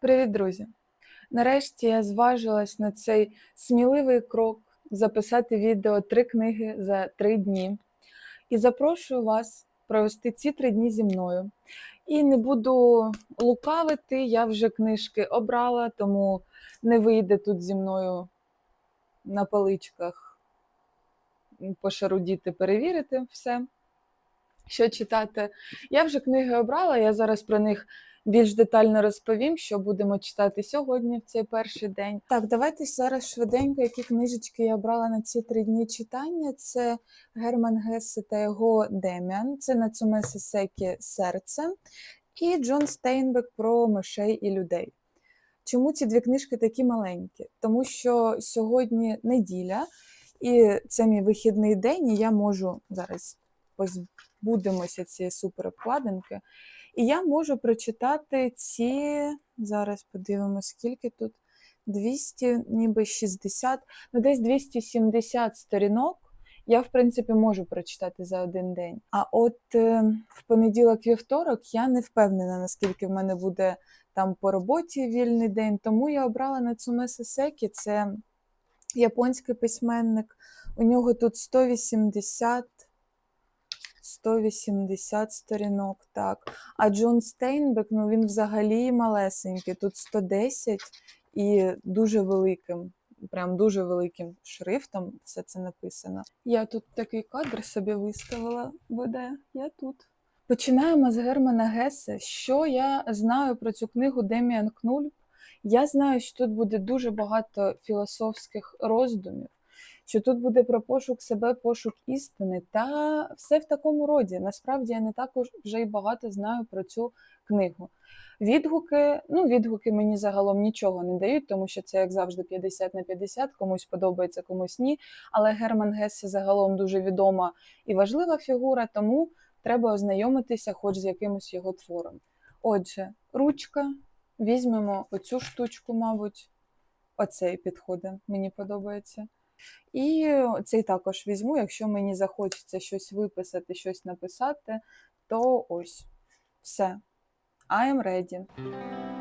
Привіт, друзі! Нарешті я зважилась на цей сміливий крок записати відео три книги за три дні. І запрошую вас провести ці три дні зі мною. І не буду лукавити, я вже книжки обрала, тому не вийде тут зі мною на паличках пошарудіти, перевірити все, що читати. Я вже книги обрала, я зараз про них більш детально розповім, що будемо читати сьогодні в цей перший день. Так, давайте зараз швиденько, які книжечки я обрала на ці три дні читання. Це Герман Гессе та його Деміан, це Нацуме Сесекі Серце і Джон Стейнбек про мишей і людей. Чому ці дві книжки такі маленькі? Тому що сьогодні неділя, і це мій вихідний день, і я можу зараз позбудемося цієї суперобкладинки. І я можу прочитати ці, зараз подивимося, скільки тут 200, ніби 60, ну десь 270 сторінок. Я, в принципі, можу прочитати за один день. А от е, в понеділок-вівторок я не впевнена, наскільки в мене буде там по роботі вільний день. Тому я обрала Нацуме Сесекі, це японський письменник. У нього тут 180 180 сторінок, так. А Джон Стейнбек, ну він взагалі малесенький, тут 110 і дуже великим, прям дуже великим шрифтом все це написано. Я тут такий кадр собі виставила, буде, я тут. Починаємо з Германа Гесе. Що я знаю про цю книгу Деміан Кнульп? Я знаю, що тут буде дуже багато філософських роздумів що тут буде про пошук себе, пошук істини, та все в такому роді. Насправді я не також вже й багато знаю про цю книгу. Відгуки, ну, відгуки мені загалом нічого не дають, тому що це, як завжди, 50 на 50, комусь подобається, комусь ні. Але Герман Гессе загалом дуже відома і важлива фігура, тому треба ознайомитися хоч з якимось його твором. Отже, ручка, візьмемо оцю штучку, мабуть, оцей підходить, мені подобається. І цей також візьму, якщо мені захочеться щось виписати, щось написати, то ось все. I am ready.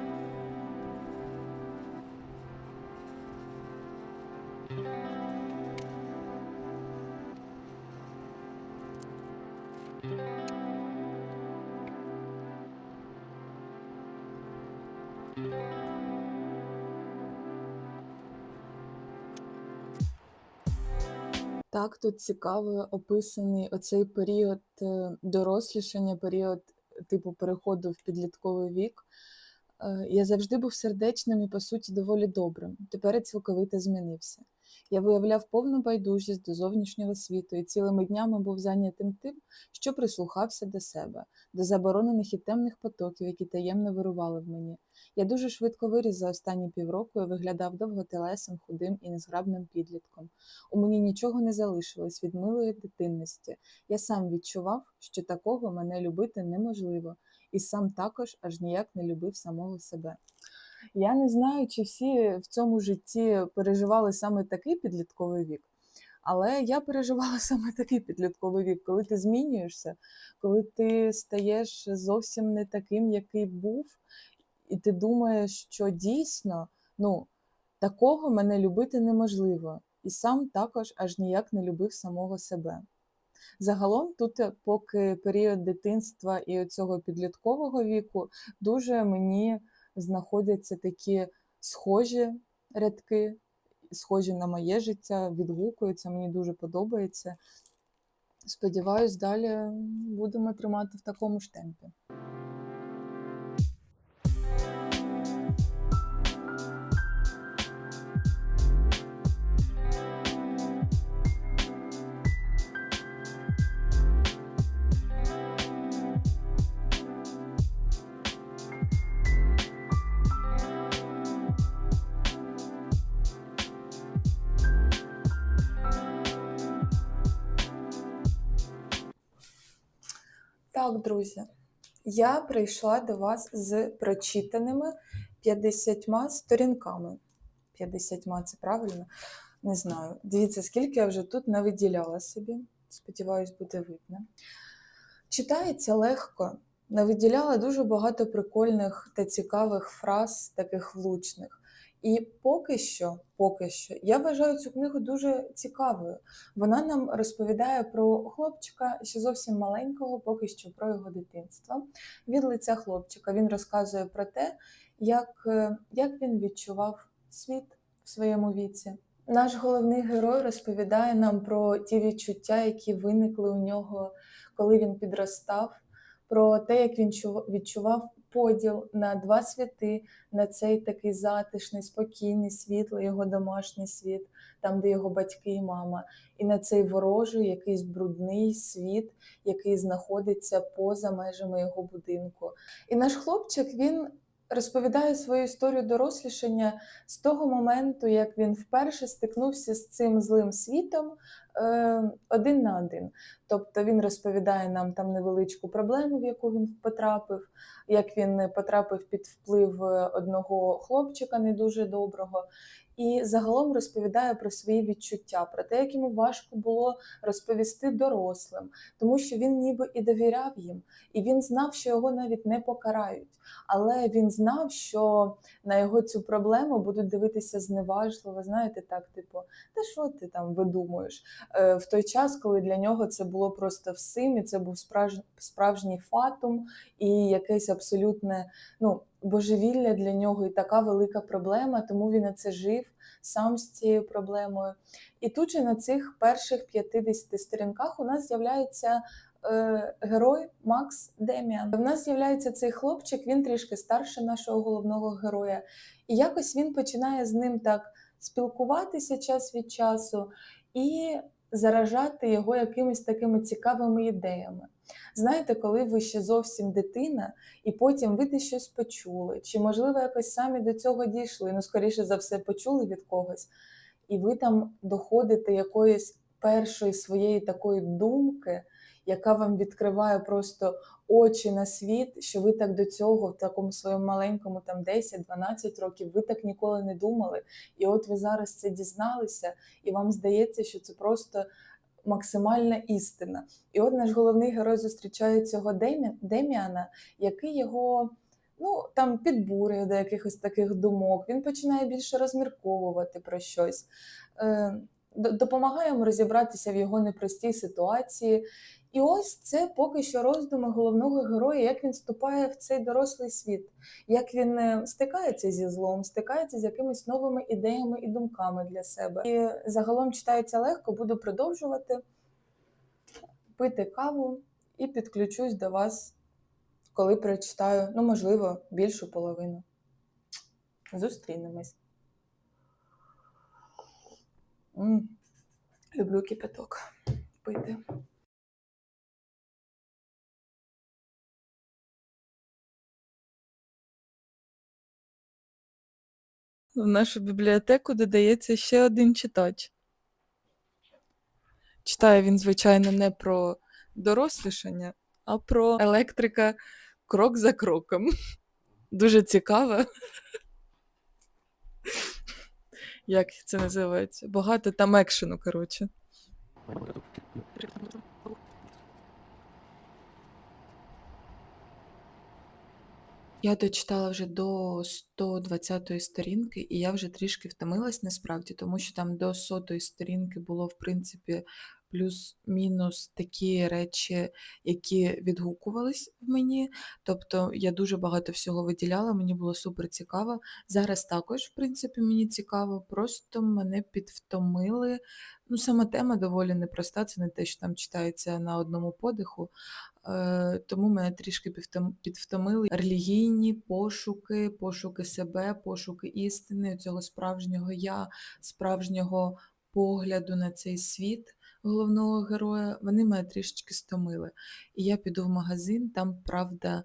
Так, тут цікаво описаний оцей період е, дорослішання, період типу переходу в підлітковий вік. Е, я завжди був сердечним і, по суті, доволі добрим. Тепер цілковито змінився. Я виявляв повну байдужість до зовнішнього світу і цілими днями був зайнятим тим, що прислухався до себе, до заборонених і темних потоків, які таємно вирували в мені. Я дуже швидко виріс за останні півроку і виглядав довготелесим, худим і незграбним підлітком. У мені нічого не залишилось від милої дитинності. Я сам відчував, що такого мене любити неможливо, і сам також аж ніяк не любив самого себе. Я не знаю, чи всі в цьому житті переживали саме такий підлітковий вік, але я переживала саме такий підлітковий вік, коли ти змінюєшся, коли ти стаєш зовсім не таким, який був, і ти думаєш, що дійсно ну, такого мене любити неможливо, і сам також аж ніяк не любив самого себе. Загалом, тут, поки період дитинства і цього підліткового віку, дуже мені знаходяться такі схожі рядки, схожі на моє життя, відгукуються, мені дуже подобається. Сподіваюсь, далі будемо тримати в такому ж темпі. Друзі, я прийшла до вас з прочитаними 50 сторінками. 50 це правильно? Не знаю. Дивіться, скільки я вже тут навиділяла собі. Сподіваюсь, буде видно. Читається легко, навиділяла дуже багато прикольних та цікавих фраз, таких влучних. І поки що, поки що, я вважаю цю книгу дуже цікавою. Вона нам розповідає про хлопчика, ще зовсім маленького, поки що про його дитинство. Від лиця хлопчика він розказує про те, як, е, як він відчував світ в своєму віці. Наш головний герой розповідає нам про ті відчуття, які виникли у нього, коли він підростав, про те, як він чу- відчував поділ на два світи, на цей такий затишний, спокійний, світлий його домашній світ, там, де його батьки і мама, і на цей ворожий, якийсь брудний світ, який знаходиться поза межами його будинку. І наш хлопчик він розповідає свою історію дорослішання з того моменту, як він вперше стикнувся з цим злим світом е, один на один. Тобто він розповідає нам там невеличку проблему, в яку він потрапив, як він потрапив під вплив е, одного хлопчика не дуже доброго. І загалом розповідає про свої відчуття, про те, як йому важко було розповісти дорослим, тому що він ніби і довіряв їм, і він знав, що його навіть не покарають. Але він знав, що на його цю проблему будуть дивитися зневажливо. Знаєте, так, типу, та що ти там видумуєш? Е, В той час, коли для нього це було просто всім, і це був справж... справжній фатум, і якесь абсолютне ну, божевілля для нього, і така велика проблема, тому він на це жив сам з цією проблемою. І тут же на цих перших 50 сторінках у нас з'являється е, герой Макс Деміан. В нас з'являється цей хлопчик, він трішки старше нашого головного героя, і якось він починає з ним так спілкуватися час від часу і заражати його якимись такими цікавими ідеями. Знаєте, коли ви ще зовсім дитина, і потім ви десь щось почули, чи, можливо, якось самі до цього дійшли, ну, скоріше за все, почули від когось, і ви там доходите якоїсь першої своєї такої думки, яка вам відкриває просто очі на світ, що ви так до цього, в такому своєму маленькому, там 10-12 років, ви так ніколи не думали. І от ви зараз це дізналися, і вам здається, що це просто максимальна істина. І от наш головний герой зустрічає цього Демі... Деміана, який його ну, там підбурює до якихось таких думок. Він починає більше розмірковувати про щось. Е, д- Допомагає йому розібратися в його непростій ситуації. І ось це поки що роздуми головного героя, як він вступає в цей дорослий світ, як він е, стикається зі злом, стикається з якимись новими ідеями і думками для себе. І загалом читається легко, буду продовжувати пити каву і підключусь до вас, коли прочитаю, ну, можливо, більшу половину. Зустрінемось. М, Люблю кипяток пити. В нашу бібліотеку додається ще один читач. Читає він, звичайно, не про дорослішання, а про електрика крок за кроком. Дуже цікаво. Як це називається? Багато там екшену, коротше. Я дочитала вже до 120 сторінки, і я вже трішки втомилась насправді, тому що там до 100 сторінки було, в принципі, плюс-мінус такі речі, які відгукувались в мені. Тобто я дуже багато всього виділяла, мені було супер цікаво. Зараз також, в принципі, мені цікаво, просто мене підвтомили. Ну, сама тема доволі непроста, це не те, що там читається на одному подиху. Е, тому мене трішки підвтомили релігійні пошуки, пошуки себе, пошуки істини, цього справжнього я, справжнього погляду на цей світ головного героя. Вони мене трішечки стомили. І я піду в магазин, там, правда,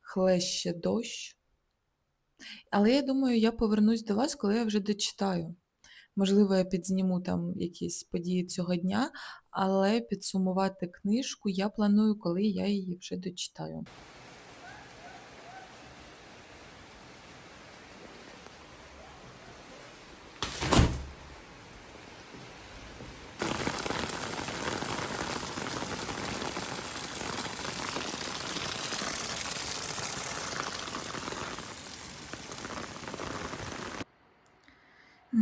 хлеще дощ. Але я думаю, я повернусь до вас, коли я вже дочитаю. Можливо, я підзніму там якісь події цього дня, але підсумувати книжку я планую, коли я її вже дочитаю.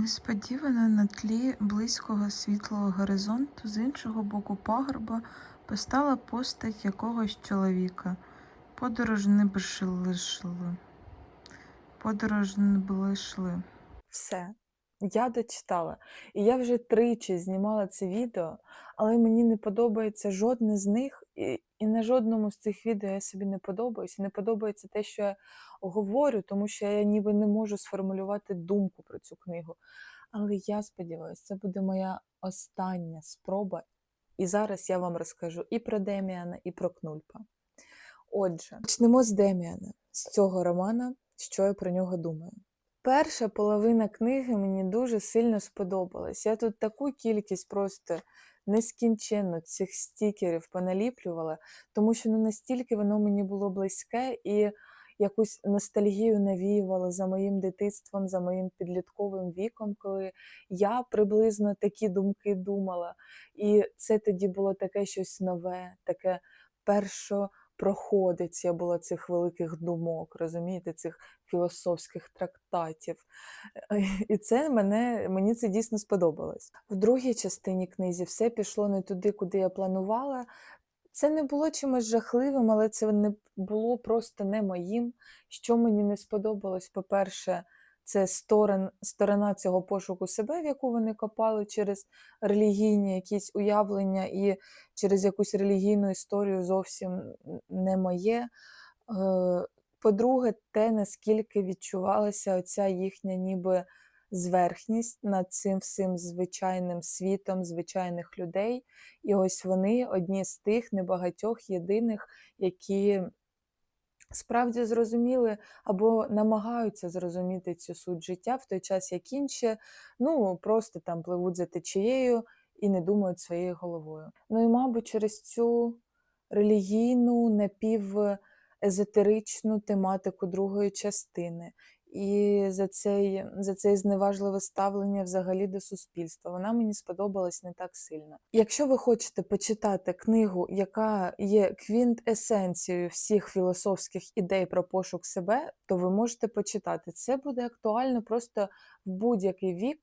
Несподівано на тлі близького світлого горизонту з іншого боку пагорба постала постать якогось чоловіка. Подорож не блишли. Подорож не блишли. Все, я дочитала. І я вже тричі знімала це відео, але мені не подобається жодне з них, і на жодному з цих відео я собі не подобаюся. Не подобається те, що я говорю, тому що я ніби не можу сформулювати думку про цю книгу. Але я сподіваюся, це буде моя остання спроба. І зараз я вам розкажу і про Деміана, і про Кнульпа. Отже, почнемо з Деміана, з цього романа, що я про нього думаю. Перша половина книги мені дуже сильно сподобалась. Я тут таку кількість просто нескінченно цих стікерів поналіплювала, тому що не настільки воно мені було близьке і якусь ностальгію навіювало за моїм дитинством, за моїм підлітковим віком, коли я приблизно такі думки думала. І це тоді було таке щось нове, таке першопроходиця була цих великих думок, розумієте, цих філософських трактатів. І це мене, мені це дійсно сподобалось. В другій частині книзі все пішло не туди, куди я планувала. Це не було чимось жахливим, але це не було просто не моїм. Що мені не сподобалось, по-перше, це сторон, сторона цього пошуку себе, в яку вони копали через релігійні якісь уявлення і через якусь релігійну історію зовсім не моє. Е, по-друге, те, наскільки відчувалася оця їхня ніби зверхність над цим всім звичайним світом звичайних людей. І ось вони одні з тих небагатьох єдиних, які справді зрозуміли або намагаються зрозуміти цю суть життя в той час, як інші, ну просто там пливуть за течією і не думають своєю головою. Ну і, мабуть, через цю релігійну напівезотеричну тематику другої частини, і за цей, за це зневажливе ставлення взагалі до суспільства. Вона мені сподобалась не так сильно. Якщо ви хочете почитати книгу, яка є квінт-есенцією всіх філософських ідей про пошук себе, то ви можете почитати. Це буде актуально просто в будь-який вік,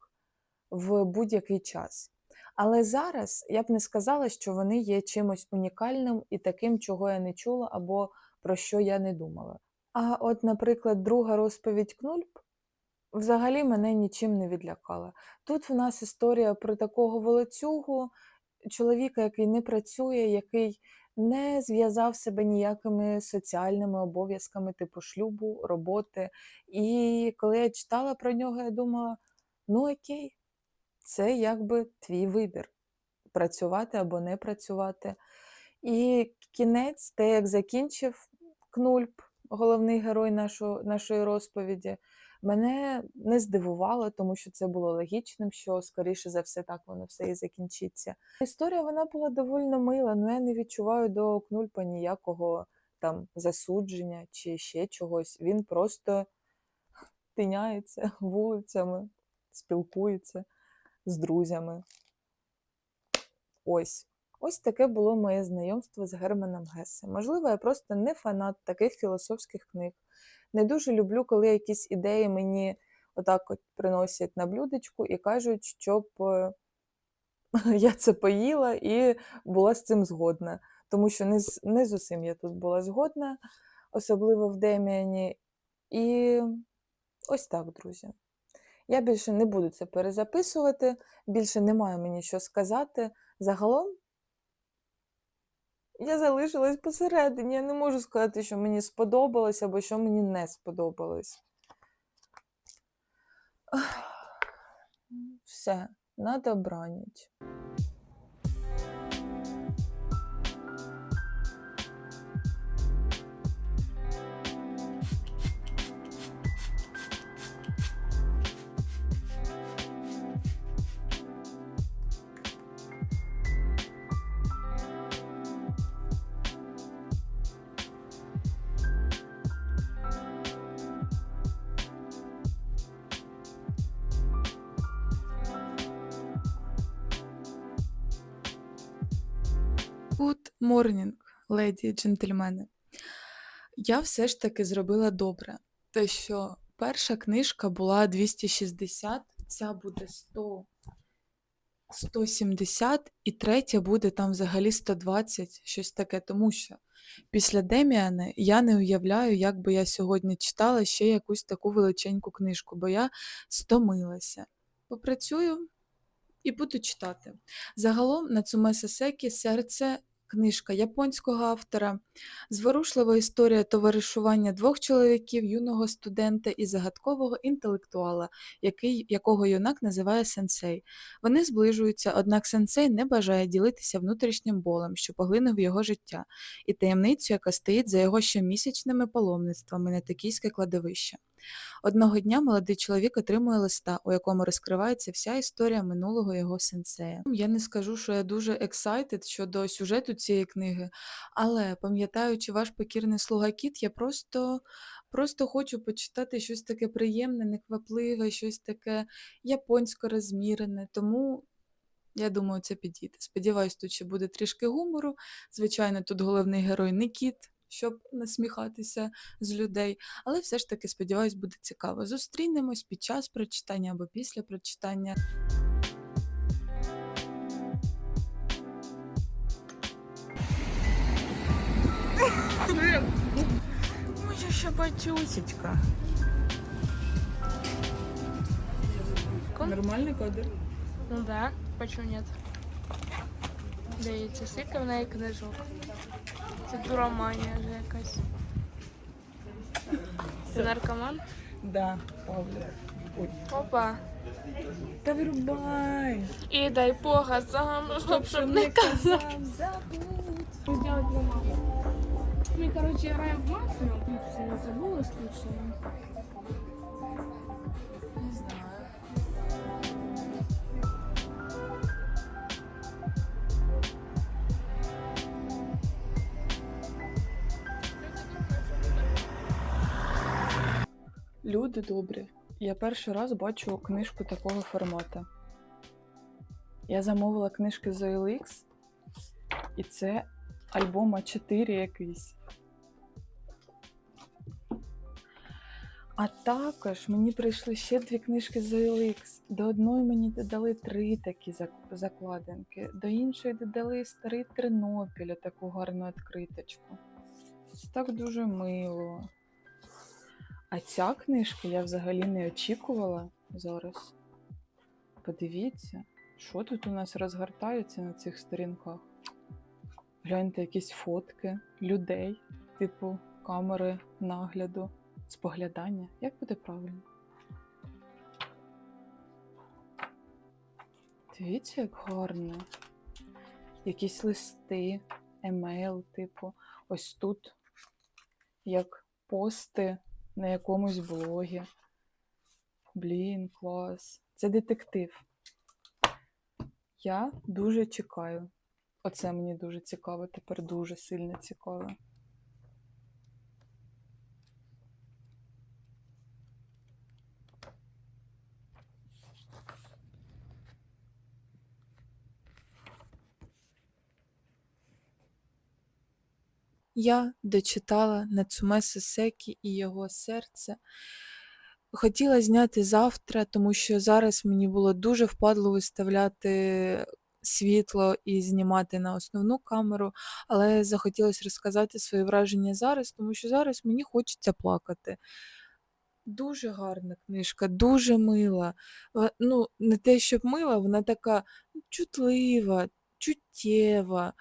в будь-який час. Але зараз я б не сказала, що вони є чимось унікальним і таким, чого я не чула, або про що я не думала. А от, наприклад, друга розповідь Кнульп взагалі мене нічим не відлякала. Тут в нас історія про такого волоцюгу, чоловіка, який не працює, який не зв'язав себе ніякими соціальними обов'язками, типу шлюбу, роботи. І коли я читала про нього, я думала: ну окей, це якби твій вибір працювати або не працювати. І кінець, те, як закінчив Кнульп головний герой нашу, нашої розповіді, мене не здивувало, тому що це було логічним, що, скоріше за все, так воно все і закінчиться. Історія вона була доволі мила, але я не відчуваю до Кнульпа ніякого там засудження чи ще чогось. Він просто тиняється вулицями, спілкується з друзями. Ось. Ось таке було моє знайомство з Германом Гесе. Можливо, я просто не фанат таких філософських книг. Не дуже люблю, коли якісь ідеї мені отак от приносять на блюдечку і кажуть, щоб е, я це поїла і була з цим згодна. Тому що не з, не з усім я тут була згодна, особливо в Деміані. І ось так, друзі. Я більше не буду це перезаписувати, більше немає мені що сказати. Загалом я залишилась посередині. Я не можу сказати, що мені сподобалось або що мені не сподобалось. Все, на добраніч. Morning, леді і джентльмени. Я все ж таки зробила добре. Те, що перша книжка була 260 ця буде 100, 170, і третя буде там взагалі 120, щось таке. Тому що після Деміана я не уявляю, як би я сьогодні читала ще якусь таку величеньку книжку, бо я стомилася. Попрацюю і буду читати. Загалом Нацуме Сасекі серце. Книжка японського автора, зворушлива історія товаришування двох чоловіків, юного студента і загадкового інтелектуала, який, якого юнак називає сенсей. Вони зближуються, однак сенсей не бажає ділитися внутрішнім болем, що поглинув його життя, і таємницю, яка стоїть за його щомісячними паломництвами на токійське кладовище. Одного дня молодий чоловік отримує листа, у якому розкривається вся історія минулого його сенсея. Я не скажу, що я дуже excited щодо сюжету цієї книги, але пам'ятаючи ваш покірний слуга кіт, я просто, просто хочу почитати щось таке приємне, неквапливе, щось таке японсько розмірене. Тому я думаю, це підійде. Сподіваюсь, тут ще буде трішки гумору. Звичайно, тут головний герой не кіт, щоб насміхатися з людей, але все ж таки, сподіваюсь, буде цікаво. Зустрінемось під час прочитання або після прочитання. Моя шабатюсечка. Нормальний кадр. Ну да, почему нет? Дивіться, скільки в неї книжок. Це дуроманія вже якась. Ти наркоман? Да, Павло. Ой. Опа. Та вирубай! І дай Бога сам, щоб не казав. забудь. не могу. Мы, короче, играем в мафию. Упс, я забыла случайно. Люди добрі. Я перший раз бачу книжку такого формату. Я замовила книжки з OLX, і це альбом А4 якийсь. А також мені прийшли ще дві книжки з OLX. До одної мені додали три такі закладинки, до іншої додали старий Тернопіль, таку гарну відкриточку. Це так дуже мило. А ця книжка я взагалі не очікувала зараз. Подивіться, що тут у нас розгортається на цих сторінках. Гляньте якісь фотки людей, типу камери нагляду, споглядання. Як буде правильно? Дивіться, як гарно. Якісь листи, емейл, типу, ось тут, як пости на якомусь блогі. Блін, клас. Це детектив. Я дуже чекаю. Оце мені дуже цікаво, тепер дуже сильно цікаво. Я дочитала Нацуме Сосекі і його серце. Хотіла зняти завтра, тому що зараз мені було дуже впадло виставляти світло і знімати на основну камеру, але захотілося розказати свої враження зараз, тому що зараз мені хочеться плакати. Дуже гарна книжка, дуже мила. Ну, не те, щоб мила, вона така чутлива, чуттєва.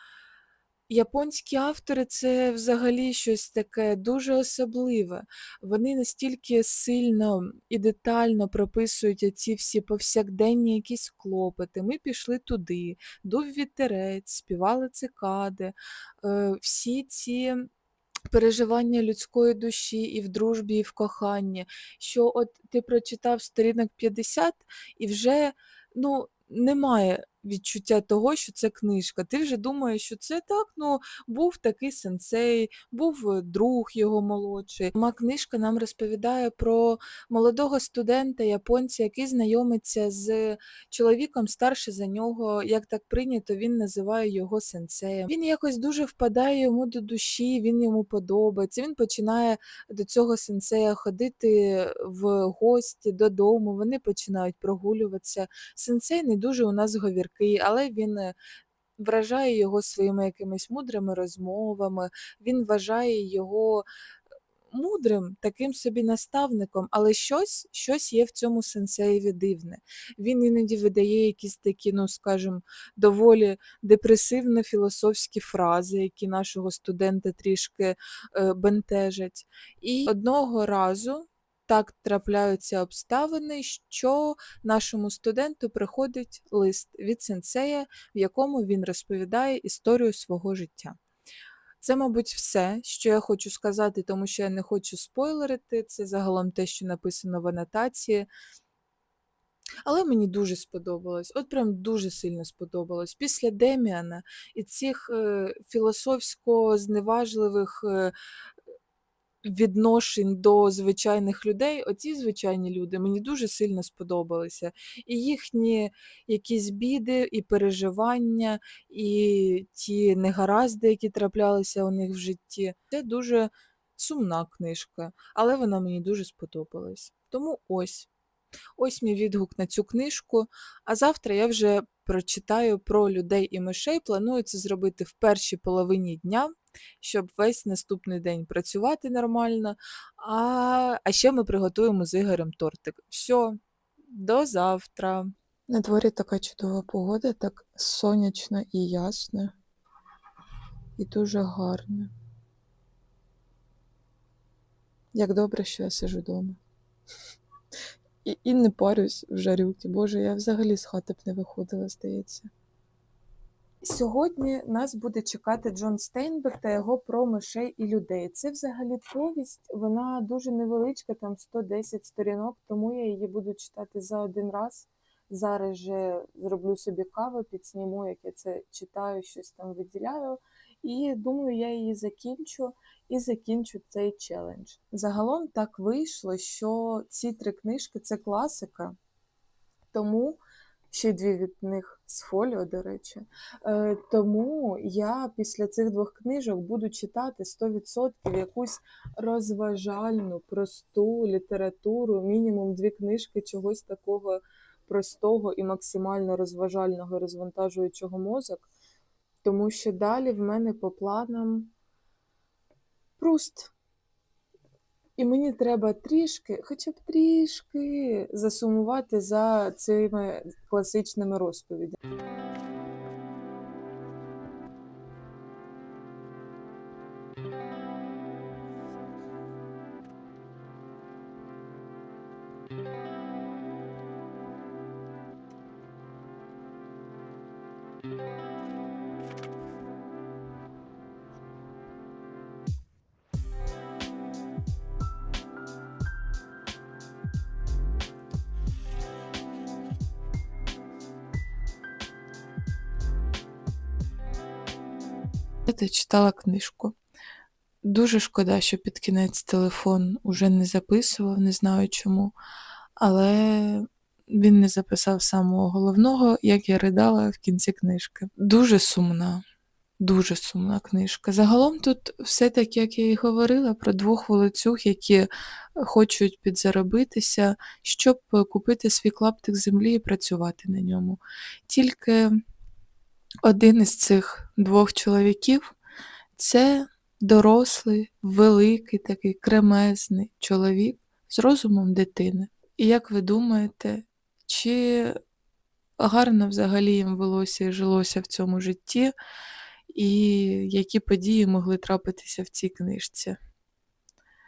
Японські автори це взагалі щось таке дуже особливе. Вони настільки сильно і детально прописують оці всі повсякденні якісь клопоти. Ми пішли туди, дув вітерець, співали цикади, е, всі ці переживання людської душі і в дружбі, і в коханні. Що от ти прочитав сторінок 50 і вже ну, немає відчуття того, що це книжка. Ти вже думаєш, що це так, ну, був такий сенсей, був е, друг його молодший. Сама книжка нам розповідає про молодого студента японця, який знайомиться з чоловіком старше за нього, як так прийнято, він називає його сенсеєм. Він якось дуже впадає йому до душі, він йому подобається. Він починає до цього сенсея ходити в гості додому. Вони починають прогулюватися. Сенсей не дуже у нас говіркий, але він. е, Вражає його своїми якимись мудрими розмовами, він вважає його мудрим таким собі наставником, але щось, щось є в цьому сенсеєві дивне. Він іноді видає якісь такі, ну скажімо, доволі депресивно-філософські фрази, які нашого студента трішки е, бентежать. І одного разу так трапляються обставини, що нашому студенту приходить лист від сенсея, в якому він розповідає історію свого життя. Це, мабуть, все, що я хочу сказати, тому що я не хочу спойлерити. Це загалом те, що написано в анотації. Але мені дуже сподобалось, от прям дуже сильно сподобалось. Після Деміана і цих е, філософсько-зневажливих е, відношень до звичайних людей, оці звичайні люди мені дуже сильно сподобалися. І їхні якісь біди, і переживання, і ті негаразди, які траплялися у них в житті. Це дуже сумна книжка, але вона мені дуже сподобалась. Тому ось. Ось мій відгук на цю книжку. А завтра я вже прочитаю про людей і мишей. Планую це зробити в першій половині дня, щоб весь наступний день працювати нормально. А, а ще ми приготуємо з Ігорем тортик. Все, до завтра. На дворі така чудова погода, так сонячно і ясно. І дуже гарно. Як добре, що я сижу вдома. І, і не парюсь в жарюки. Боже, я взагалі з хати б не виходила, здається. Сьогодні нас буде чекати Джон Стейнбек та його про мишей і людей. Це взагалі повість, вона дуже невеличка, там 110 сторінок, тому я її буду читати за один раз. Зараз же зроблю собі каву, підсніму, як я це читаю, щось там виділяю. І думаю, я її закінчу і закінчу цей челендж. Загалом так вийшло, що ці три книжки це класика, тому ще дві від них з фоліо, до речі. Е, тому я після цих двох книжок буду читати 100% якусь розважальну, просту літературу, мінімум дві книжки чогось такого простого і максимально розважального, розвантажуючого мозок. Тому що далі в мене по планам Пруст. І мені треба трішки, хоча б трішки засумувати за цими класичними розповідями. Я читала книжку. Дуже шкода, що під кінець телефон уже не записував, не знаю чому. Але він не записав самого головного, як я ридала в кінці книжки. Дуже сумна, дуже сумна книжка. Загалом тут все так, як я і говорила, про двох волоцюг, які хочуть підзаробитися, щоб купити свій клаптик землі і працювати на ньому. Тільки один із цих двох чоловіків це дорослий, великий, такий кремезний чоловік з розумом дитини. І як ви думаєте, чи гарно взагалі їм велося і жилося в цьому житті, і які події могли трапитися в цій книжці?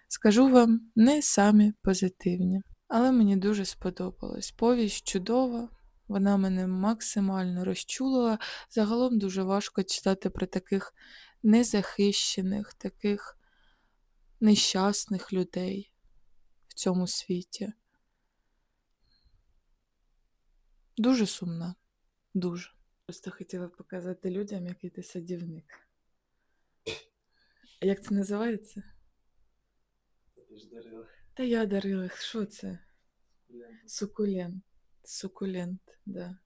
Скажу вам, не самі позитивні, але мені дуже сподобалось. Повість чудова, вона мене максимально розчулила. Загалом дуже важко читати про таких незахищених, таких нещасних людей в цьому світі. Дуже сумна, дуже. Просто хотіла показати людям, який ти садівник. Як це називається? Ти ж дарила. Та я дарила. Що це? Сукулент. Сукулент, да.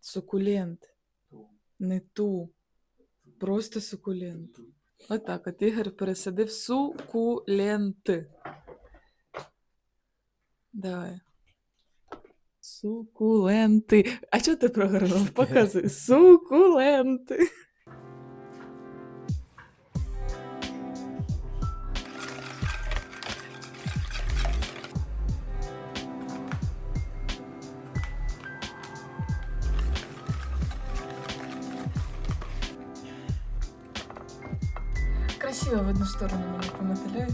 Сукулент. Не ту. Просто сукулент. Отак, от Ігор пересадив сукуленти. Давай. Сукуленти. А чого ти програвав? Показуй. Сукуленти. Красиво в одну сторону меня помотиляє.